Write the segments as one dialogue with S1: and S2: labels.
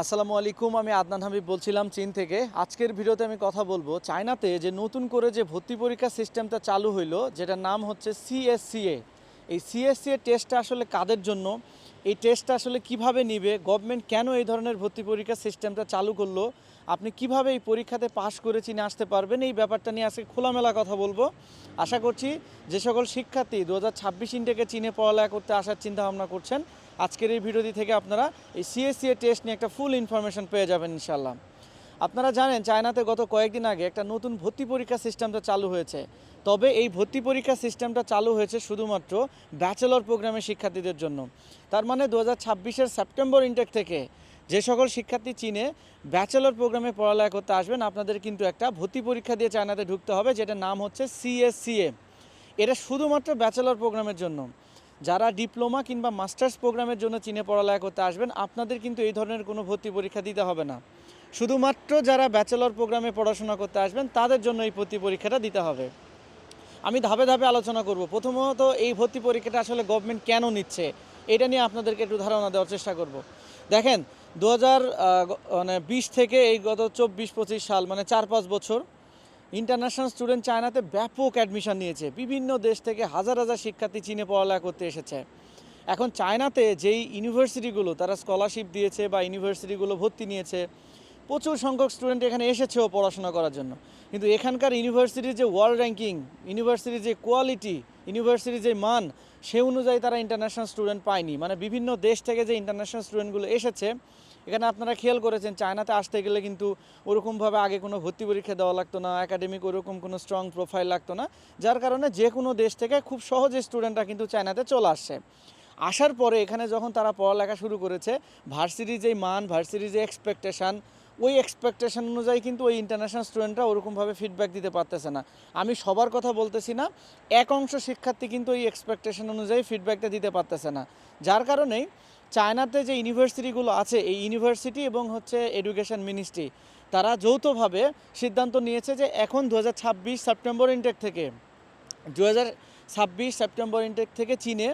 S1: আসসালামু আলাইকুম, আমি আদনান হাবিব বলছিলাম চীন থেকে। আজকের ভিডিওতে আমি কথা বলব চায়নাতে যে নতুন করে যে ভর্তি পরীক্ষা সিস্টেমটা চালু হইল, যেটার নাম হচ্ছে সিএসসিএ এই সিএসসিএ টেস্টটা আসলে কাদের জন্য? এই টেস্টটা আসলে কীভাবে নিবে? গভর্নমেন্ট কেন এই ধরনের ভর্তি পরীক্ষা সিস্টেমটা চালু করল? আপনি কীভাবে এই পরীক্ষাতে পাশ করে চীনে আসতে পারবেন? এই ব্যাপারটা নিয়ে আজকে খোলামেলা কথা বলব। আশা করছি যে সকল শিক্ষার্থী দু হাজার ছাব্বিশ ইন্টেকে চীনে পড়ালেখা করতে আসার চিন্তা ভাবনা করছেন আজকের এই ভিডিওটি থেকে আপনারা এই সিএসসিএ টেস্ট নিয়ে একটা ফুল ইনফরমেশন পেয়ে যাবেন ইনশাল্লাহ আপনারা জানেন, চায়নাতে গত কয়েকদিন আগে একটা নতুন ভর্তি পরীক্ষা সিস্টেমটা চালু হয়েছে। তবে এই ভর্তি পরীক্ষা সিস্টেমটা চালু হয়েছে শুধুমাত্র ব্যাচেলর প্রোগ্রামের শিক্ষার্থীদের জন্য। তার মানে দু হাজার সেপ্টেম্বর ইনটেক থেকে যে সকল শিক্ষার্থী চীনে ব্যাচেলর প্রোগ্রামে পড়ালেখা করতে আসবেন, আপনাদের কিন্তু একটা ভর্তি পরীক্ষা দিয়ে চায়নাতে ঢুকতে হবে, যেটার নাম হচ্ছে সিএসসিএ এটা শুধুমাত্র ব্যাচেলর প্রোগ্রামের জন্য। যারা ডিপ্লোমা কিংবা মাস্টার্স প্রোগ্রামের জন্য চীনে পড়ালেখা করতে আসবেন, আপনাদের কিন্তু এই ধরনের কোনো ভর্তি পরীক্ষা দিতে হবে না। শুধুমাত্র যারা ব্যাচেলর প্রোগ্রামে পড়াশোনা করতে আসবেন, তাদের জন্য এই ভর্তি পরীক্ষাটা দিতে হবে। আমি ধাপে ধাপে আলোচনা করব। প্রথমত এই ভর্তি পরীক্ষাটা আসলে গভর্নমেন্ট কেন নিচ্ছে, এটা নিয়ে আপনাদেরকে একটু ধারণা দেওয়ার চেষ্টা করব। দেখেন, দু হাজার মানে বিশ থেকে এই গত চব্বিশ, পঁচিশ সাল মানে চার পাঁচ বছর ইন্টারন্যাশনাল স্টুডেন্ট চায়নাতে ব্যাপক অ্যাডমিশন নিয়েছে। বিভিন্ন দেশ থেকে হাজার হাজার শিক্ষার্থী চীনে পড়ালেখা করতে এসেছে। এখন চায়নাতে যেই ইউনিভার্সিটিগুলো তারা স্কলারশিপ দিয়েছে বা ইউনিভার্সিটিগুলো ভর্তি নিয়েছে, প্রচুর সংখ্যক স্টুডেন্ট এখানে এসেছেও পড়াশোনা করার জন্য। কিন্তু এখানকার ইউনিভার্সিটির যে ওয়ার্ল্ড র্যাঙ্কিং ইউনিভার্সিটির যে কোয়ালিটি ইউনিভার্সিটির যে মান, সে অনুযায়ী তারা ইন্টারন্যাশনাল স্টুডেন্ট পায়নি। মানে বিভিন্ন দেশ থেকে যে ইন্টারন্যাশনাল স্টুডেন্টগুলো এসেছে এখানে আপনারা খেয়াল করেছেন, চায়নাতে আসতে গেলে কিন্তু ওরকমভাবে আগে কোনো ভর্তি পরীক্ষা দেওয়া লাগতো না একাডেমিক ওরকম কোনো স্ট্রং প্রোফাইল লাগতো না, যার কারণে যে কোনো দেশ থেকে খুব সহজে স্টুডেন্টরা কিন্তু চায়নাতে চলে আসছে আসার পরে এখানে যখন তারা পড়ালেখা শুরু করেছে ভার্সিটির যেই মান ভার্সিটির যে এক্সপেকটেশান ওই এক্সপেকটেশন অনুযায়ী কিন্তু ওই ইন্টারন্যাশনাল স্টুডেন্টরা ওরকমভাবে ফিডব্যাক দিতে পারতেছে না। আমি সবার কথা বলতেছি না, এক অংশ শিক্ষার্থী কিন্তু ওই এক্সপেকটেশন অনুযায়ী ফিডব্যাকটা দিতে পারতেছে না। যার কারণেই চায়নাতে যে ইউনিভার্সিটিগুলো আছে, এই ইউনিভার্সিটি এবং হচ্ছে এডুকেশন মিনিস্ট্রি তারা যৌথভাবে সিদ্ধান্ত নিয়েছে যে এখন দু হাজার ছাব্বিশ সেপ্টেম্বর ইনটেক থেকে দু সেপ্টেম্বর ইনটেক থেকে চীনে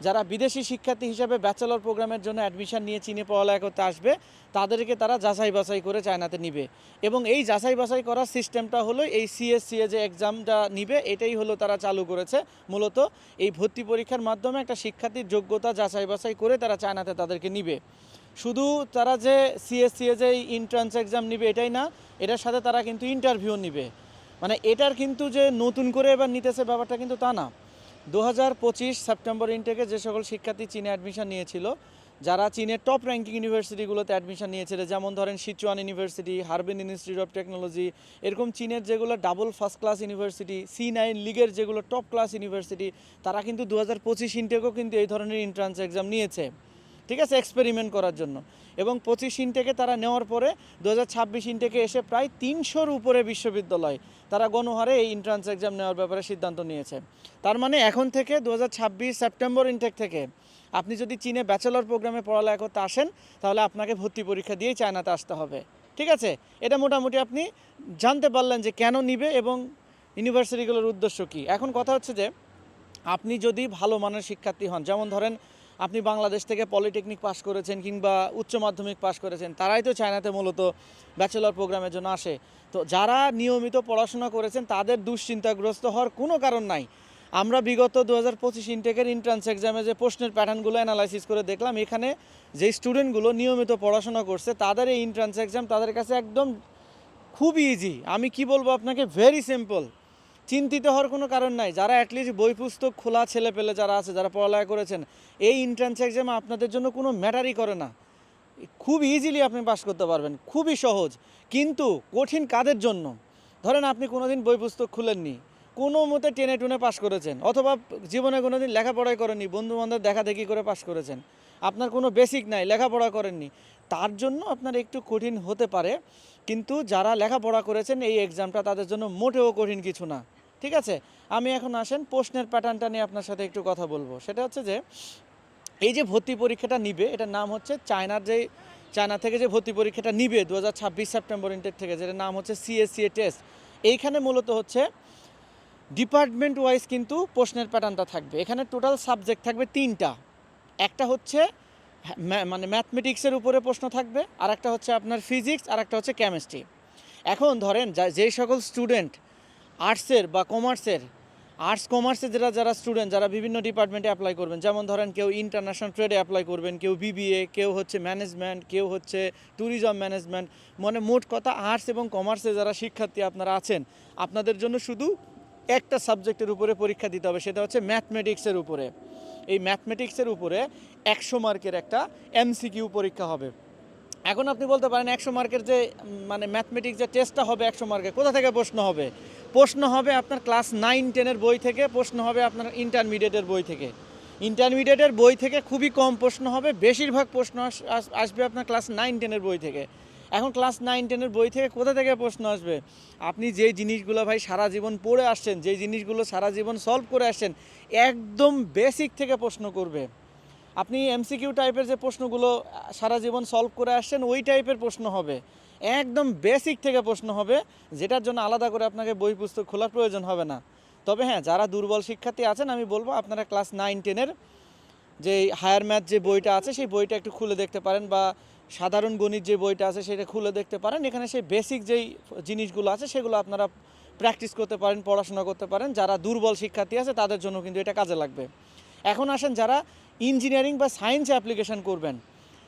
S1: যারা বিদেশি শিক্ষার্থী হিসাবে ব্যাচেলর প্রোগ্রামের জন্য অ্যাডমিশন নিয়ে চীনে পড়ালেখা করতে আসবে, তাদেরকে তারা যাচাই বাছাই করে চায়নাতে নিবে। এবং এই যাচাই বাছাই করার সিস্টেমটা হলো এই সিএসসিএ যে এক্সামটা নিবে, এটাই হলো তারা চালু করেছে। মূলত এই ভর্তি পরীক্ষার মাধ্যমে একটা শিক্ষার্থীর যোগ্যতা যাচাই বাছাই করে তারা চায়নাতে তাদেরকে নিবে। শুধু তারা যে সিএসসিএ যে ইন্ট্রান্স এক্সাম নিবে এটাই না, এটার সাথে তারা কিন্তু ইন্টারভিউ নিবে। মানে এটার কিন্তু যে নতুন করে এবার নিতেছে ব্যাপারটা কিন্তু তা না। দু হাজার পঁচিশ সেপ্টেম্বর ইনটেকে যে সকল শিক্ষার্থী চীনে অ্যাডমিশন নিয়েছিল, যারা চীনের টপ র্যাঙ্কিং ইউনিভার্সিটিগুলোতে অ্যাডমিশন নিয়েছিল, যেমন ধরেন Sichuan university Harbin institute of technology এরকম চীনের যেগুলো double first class university C nine লিগের যেগুলো টপ ক্লাস ইউনিভার্সিটি তারা কিন্তু দু হাজার পঁচিশ ইনটেকেও কিন্তু এই ধরনের এন্ট্রান্স এক্সাম নিয়েছে। ঠিক আছে এক্সপেরিমেন্ট করার জন্য। এবং পঁচিশ ইনটেকে তারা নেওয়ার পরে দু হাজার ছাব্বিশ ইনটেকে এসে প্রায় তিনশোর উপরে বিশ্ববিদ্যালয় তারা গণহারে এই এন্ট্রান্স এক্সাম নেওয়ার ব্যাপারে সিদ্ধান্ত নিয়েছে। তার মানে এখন থেকে দু হাজার ছাব্বিশ সেপ্টেম্বর ইনটেক থেকে আপনি যদি চীনে ব্যাচেলর প্রোগ্রামে পড়ালেখা করতে আসেন, তাহলে আপনাকে ভর্তি পরীক্ষা দিয়েই চায়নাতে আসতে হবে। ঠিক আছে? এটা মোটামুটি আপনি জানতে পারলেন যে কেন নিবে এবং ইউনিভার্সিটিগুলোর উদ্দেশ্য কী। এখন কথা হচ্ছে যে, আপনি যদি ভালো মানের শিক্ষার্থী হন, যেমন ধরেন আপনি বাংলাদেশ থেকে পলিটেকনিক পাশ করেছেন কিংবা উচ্চ মাধ্যমিক পাশ করেছেন, তারাই তো চায়নাতে মূলত ব্যাচেলর প্রোগ্রামের জন্য আসে। তো যারা নিয়মিত পড়াশোনা করেছেন, তাদের দুশ্চিন্তাগ্রস্ত হওয়ার কোনো কারণ নাই। আমরা বিগত দু হাজার পঁচিশ ইনটেকের এন্ট্রান্স এক্সামে যে প্রশ্নের প্যাটার্নগুলো অ্যানালাইসিস করে দেখলাম, এখানে যে স্টুডেন্টগুলো নিয়মিত পড়াশোনা করছে, তাদের এই এন্ট্রান্স এক্সাম তাদের কাছে একদম খুব ইজি আমি কি বলব আপনাকে? ভেরি সিম্পল চিন্তিত হওয়ার কোনো কারণ নাই। যারা অ্যাটলিস্ট বই, পুস্তক খোলা ছেলে পেলে যারা আছে, যারা পড়ালেখা করেছেন, এই এন্ট্রান্স এক্সাম আপনাদের জন্য কোনো ম্যাটারই করে না। খুব ইজিলি আপনি পাস করতে পারবেন। খুবই সহজ। কিন্তু কঠিন কাদের জন্য? ধরেন আপনি কোনোদিন বই, পুস্তক খুলেননি। কোনো মতে টেনে টুনে পাস করেছেন। অথবা জীবনে কোনো দিন লেখাপড়াই করেননি। বন্ধু বান্ধব দেখা দেখি করে পাস করেছেন। আপনার কোনো বেসিক নাই, লেখাপড়া করেননি। তার জন্য আপনার একটু কঠিন হতে পারে। কিন্তু যারা লেখাপড়া করেছেন এই এক্সামটা তাদের জন্য মোটেও কঠিন কিছু না। ঠিক আছে? আমি এখন আসেন প্রশ্নের প্যাটার্নটা নিয়ে আপনার সাথে একটু কথা বলব। সেটা হচ্ছে যে, এই যে ভর্তি পরীক্ষাটা নিবে, এটার নাম হচ্ছে চায়নার যে, চায়না থেকে যে ভর্তি পরীক্ষাটা নিবে দু হাজার ছাব্বিশ সেপ্টেম্বর ইনটেক থেকে, যেটার নাম হচ্ছে সিএসসিএ টেস্ট এইখানে মূলত হচ্ছে ডিপার্টমেন্ট ওয়াইজ কিন্তু প্রশ্নের প্যাটার্নটা থাকবে। এখানে টোটাল সাবজেক্ট থাকবে তিনটা। একটা হচ্ছে মানে ম্যাথমেটিক্সের উপরে প্রশ্ন থাকবে আর একটা হচ্ছে আপনার ফিজিক্স আর একটা হচ্ছে কেমিস্ট্রি এখন ধরেন যা- যেই সকল স্টুডেন্ট আর্টসের বা কমার্সের আর্টস কমার্সের যারা যারা স্টুডেন্ট যারা বিভিন্ন ডিপার্টমেন্টে অ্যাপ্লাই করবেন, যেমন ধরেন কেউ ইন্টারন্যাশনাল ট্রেডে অ্যাপ্লাই করবেন, কেউ বিবিএ কেউ হচ্ছে ম্যানেজমেন্ট কেউ হচ্ছে ট্যুরিজম ম্যানেজমেন্ট মানে মোট কথা আর্টস এবং কমার্সে যারা শিক্ষার্থী আপনারা আছেন, আপনাদের জন্য শুধু একটা সাবজেক্টের উপরে পরীক্ষা দিতে হবে, সেটা হচ্ছে ম্যাথমেটিক্সের উপরে। এই ম্যাথমেটিক্সের উপরে একশো মার্কের একটা এমসিকিউ পরীক্ষা হবে। এখন আপনি বলতে পারেন একশো মার্কের যে মানে ম্যাথমেটিক্স যে টেস্টটা হবে একশো মার্কের, কোথা থেকে প্রশ্ন হবে? প্রশ্ন হবে আপনার ক্লাস নাইন, টেনের বই থেকে, প্রশ্ন হবে আপনার ইন্টারমিডিয়েটের বই থেকে। ইন্টারমিডিয়েটের বই থেকে খুবই কম প্রশ্ন হবে, বেশিরভাগ প্রশ্ন আস- আস- আসবে আপনার ক্লাস নাইন, টেনের বই থেকে। এখন ক্লাস নাইন টেনের বই থেকে কোথা থেকে প্রশ্ন আসবে? আপনি যে জিনিসগুলো ভাই সারা জীবন পড়ে আসছেন, যে জিনিসগুলো সারা জীবন সলভ করে আসছেন, একদম বেসিক থেকে প্রশ্ন করবে। আপনি এমসিকিউ টাইপের যে প্রশ্নগুলো সারা জীবন সলভ করে আসছেন, ওই টাইপের প্রশ্ন হবে। একদম বেসিক থেকে প্রশ্ন হবে, যেটার জন্য আলাদা করে আপনাকে বই পুস্তক খোলার প্রয়োজন হবে না। তবে হ্যাঁ যারা দুর্বল শিক্ষার্থী আছেন, আমি বলব আপনারা ক্লাস নাইন টেনের যে হায়ার ম্যাথ যে বইটা আছে, সেই বইটা একটু খুলে দেখতে পারেন বা সাধারণ গণিত যে বইটা আছে সেটা খুলে দেখতে পারেন। এখানে সেই বেসিক যেই জিনিসগুলো আছে সেগুলো আপনারা প্র্যাকটিস করতে পারেন, পড়াশোনা করতে পারেন। যারা দুর্বল শিক্ষার্থী আছে তাদের জন্য কিন্তু এটা কাজে লাগবে। এখন আসেন যারা ইঞ্জিনিয়ারিং বা সায়েন্সে অ্যাপ্লিকেশন করবেন,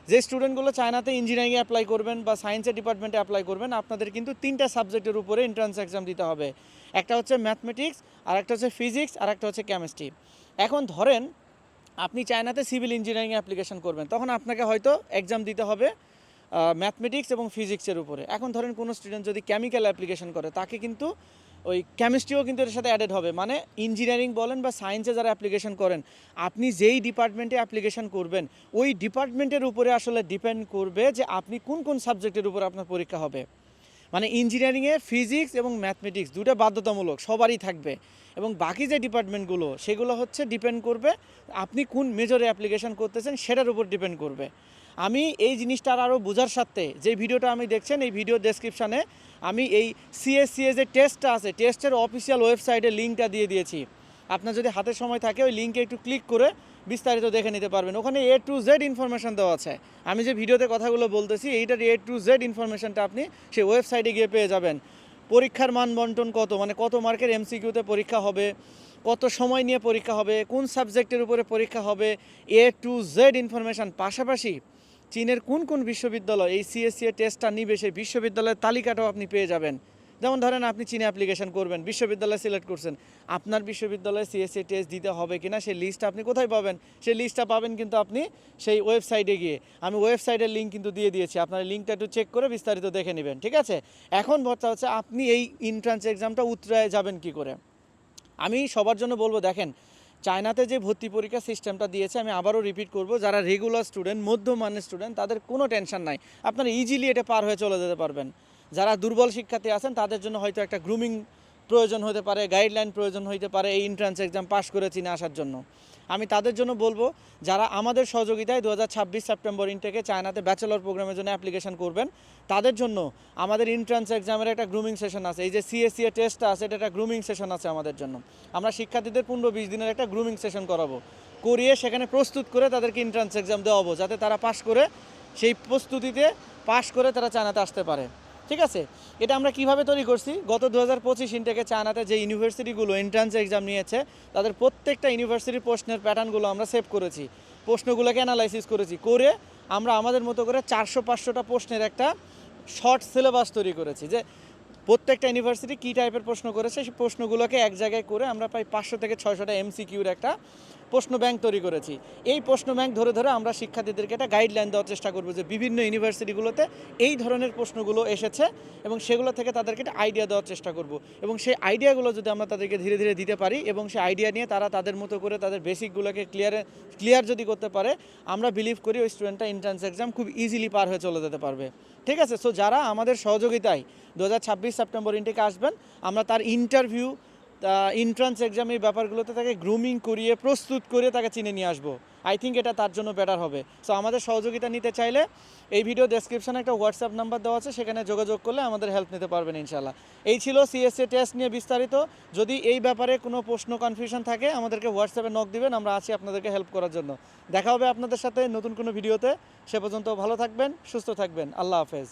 S1: যে স্টুডেন্টগুলো চায়নাতে ইঞ্জিনিয়ারিংয়ে অ্যাপ্লাই করবেন বা সায়েন্সের ডিপার্টমেন্টে অ্যাপ্লাই করবেন, আপনাদের কিন্তু তিনটা সাবজেক্টের উপরে এন্ট্রান্স এক্সাম দিতে হবে। একটা হচ্ছে ম্যাথমেটিক্স আর একটা হচ্ছে ফিজিক্স আর একটা হচ্ছে কেমিস্ট্রি এখন ধরেন আপনি চায়নাতে সিভিল ইঞ্জিনিয়ারিং অ্যাপ্লিকেশন করবেন, তখন আপনাকে হয়তো এক্সাম দিতে হবে ম্যাথমেটিক্স এবং ফিজিক্সের উপরে। এখন ধরেন কোনো স্টুডেন্ট যদি কেমিক্যাল অ্যাপ্লিকেশন করে, তাকে কিন্তু ওই কেমিস্ট্রিও কিন্তু এর সাথে অ্যাডেড হবে। মানে ইঞ্জিনিয়ারিং বলেন বা সায়েন্সে যারা অ্যাপ্লিকেশন করেন, আপনি যেই ডিপার্টমেন্টে অ্যাপ্লিকেশন করবেন, ওই ডিপার্টমেন্টের উপরে আসলে ডিপেন্ড করবে যে আপনি কোন কোন সাবজেক্টের উপর আপনার পরীক্ষা হবে। মানে ইঞ্জিনিয়ারিংয়ে ফিজিক্স এবং ম্যাথমেটিক্স দুটো বাধ্যতামূলক, সবারই থাকবে। এবং বাকি যে ডিপার্টমেন্টগুলো, সেগুলো হচ্ছে ডিপেন্ড করবে আপনি কোন মেজরে অ্যাপ্লিকেশন করতেছেন, সেটার উপর ডিপেন্ড করবে। আমি এই জিনিসটার আরও বোঝার সাথে যে ভিডিওটা আমি দেখছেন, এই ভিডিও ডেসক্রিপশানে আমি এই সিএসসিএ যে টেস্টটা আছে টেস্টের অফিসিয়াল ওয়েবসাইটে লিঙ্কটা দিয়ে দিয়েছি। আপনার যদি হাতে সময় থাকে, ওই লিঙ্কে একটু ক্লিক করে বিস্তারিত দেখে নিতে পারবেন। ওখানে এ টু জেড ইনফরমেশন দেওয়া আছে। আমি যে ভিডিওতে কথাগুলো বলতেছি, এইটার এ টু জেড ইনফরমেশনটা আপনি সেই ওয়েবসাইটে গিয়ে পেয়ে যাবেন। পরীক্ষার মান বন্টন কত? মানে কত মার্কের এমসিকিউতে পরীক্ষা হবে? কত সময় নিয়ে পরীক্ষা হবে? কোন সাবজেক্টের উপরে পরীক্ষা হবে? এ টু জেড ইনফরমেশন পাশাপাশি চীনের কোন কোন বিশ্ববিদ্যালয় এই সিএসসি এর টেস্টটা নিবে সেই বিশ্ববিদ্যালয়ের তালিকাটাও আপনি পেয়ে যাবেন। যেমন ধরেন আপনি চীনে অ্যাপ্লিকেশন করবেন, বিশ্ববিদ্যালয় সিলেক্ট করছেন, আপনার বিশ্ববিদ্যালয়ে সিএসসি টেস্ট দিতে হবে কিনা, সেই লিস্টটা আপনি কোথায় পাবেন? সেই লিস্টটা পাবেন কিন্তু আপনি সেই ওয়েবসাইটে গিয়ে। আমি ওয়েবসাইটের লিঙ্ক কিন্তু দিয়ে দিয়েছি, আপনার লিঙ্কটা একটু চেক করে বিস্তারিত দেখে নেবেন, ঠিক আছে? এখন কথা হচ্ছে আপনি এই এন্ট্রান্স এক্সামটা উত্তরায় যাবেন কি করে? আমি সবার জন্য বলব, দেখেন, চায়নাতে যে ভর্তি পরীক্ষা সিস্টেমটা দিয়েছে, আমি আবারও রিপিট করব, যারা রেগুলার স্টুডেন্ট মধ্যমানের স্টুডেন্ট তাদের কোনো টেনশন নাই। আপনারা ইজিলি এটা পার হয়ে চলে যেতে পারবেন। যারা দুর্বল শিক্ষার্থী আছেন, তাদের জন্য হয়তো একটা গ্রুমিং প্রয়োজন হতে পারে গাইডলাইন প্রয়োজন হইতে পারে, এই এন্ট্রান্স এক্সাম পাস করে চিনে আসার জন্য। আমি তাদের জন্য বলব, যারা আমাদের সহযোগিতায় দু হাজার ছাব্বিশ সেপ্টেম্বর ইনটেকে চায়নাতে ব্যাচেলর প্রোগ্রামের জন্য অ্যাপ্লিকেশন করবেন, তাদের জন্য আমাদের এন্ট্রান্স এক্সামের একটা গ্রুমিং সেশন আছে। এই যে সিএসসি এর টেস্টটা আছে, এটা একটা গ্রুমিং সেশন আছে আমাদের জন্য। আমরা শিক্ষার্থীদের পনেরো বিশ দিনের একটা গ্রুমিং সেশন করাবো। করিয়ে সেখানে প্রস্তুত করে তাদেরকে এন্ট্রান্স এক্সাম দেওয়াবো, যাতে তারা পাশ করে সেই প্রস্তুতিতে পাশ করে তারা চায়নাতে আসতে পারে। ঠিক আছে? এটা আমরা কীভাবে তৈরি করছি? গত দু হাজার পঁচিশ ইনটেকে চায়নাতে যে ইউনিভার্সিটিগুলো এন্ট্রান্স এক্সাম নিয়েছে, তাদের প্রত্যেকটা ইউনিভার্সিটির প্রশ্নের প্যাটার্নগুলো আমরা সেভ করেছি। প্রশ্নগুলোকে অ্যানালাইসিস করেছি। করে আমরা আমাদের মতো করে চারশো পাঁচশোটা প্রশ্নের একটা শর্ট সিলেবাস তৈরি করেছি যে প্রত্যেকটা ইউনিভার্সিটি কী টাইপের প্রশ্ন করেছে, সেই প্রশ্নগুলোকে এক জায়গায় করে আমরা প্রায় পাঁচশো থেকে ছয়শোটা এমসিকিউর একটা প্রশ্ন ব্যাংক তৈরি করেছি। এই প্রশ্ন ব্যাংক ধরে ধরে আমরা শিক্ষার্থীদেরকে একটা গাইডলাইন দেওয়ার চেষ্টা করব যে বিভিন্ন ইউনিভার্সিটিগুলোতে এই ধরনের প্রশ্নগুলো এসেছে এবং সেগুলো থেকে তাদেরকে একটা আইডিয়া দেওয়ার চেষ্টা করব। এবং সেই আইডিয়াগুলো যদি আমরা তাদেরকে ধীরে ধীরে দিতে পারি এবং সেই আইডিয়া নিয়ে তারা তাদের মতো করে তাদের বেসিকগুলোকে ক্লিয়ার ক্লিয়ার যদি করতে পারে, আমরা বিলিভ করি ওই স্টুডেন্টটা এন্ট্রান্স এক্সাম খুব ইজিলি পার হয়ে চলে যেতে পারবে। ঠিক আছে? সো যারা আমাদের সহযোগিতায় দু হাজার ছাব্বিশ সেপ্টেম্বর ইনটেকে আসবেন, আমরা তার ইন্টারভিউ এন্ট্রান্স এক্সাম এই ব্যাপারগুলোতে তাকে গ্রুমিং করিয়ে, প্রস্তুত করে তাকে চিনে নিয়ে আসব। আই থিঙ্ক এটা তার জন্য বেটার হবে। সো আমাদের সহযোগিতা নিতে চাইলে এই ভিডিও ডেসক্রিপশনে একটা হোয়াটসঅ্যাপ নাম্বার দেওয়া আছে, সেখানে যোগাযোগ করলে আমাদের হেল্প নিতে পারবেন ইনশাল্লাহ এই ছিল সিএসসি টেস্ট নিয়ে বিস্তারিত। যদি এই ব্যাপারে কোনো প্রশ্ন কনফিউশন থাকে, আমাদেরকে হোয়াটসঅ্যাপে নক দিবেন, আমরা আছি আপনাদেরকে হেল্প করার জন্য। দেখা হবে আপনাদের সাথে নতুন কোনো ভিডিওতে সে পর্যন্ত ভালো থাকবেন, সুস্থ থাকবেন। আল্লাহ হাফেজ।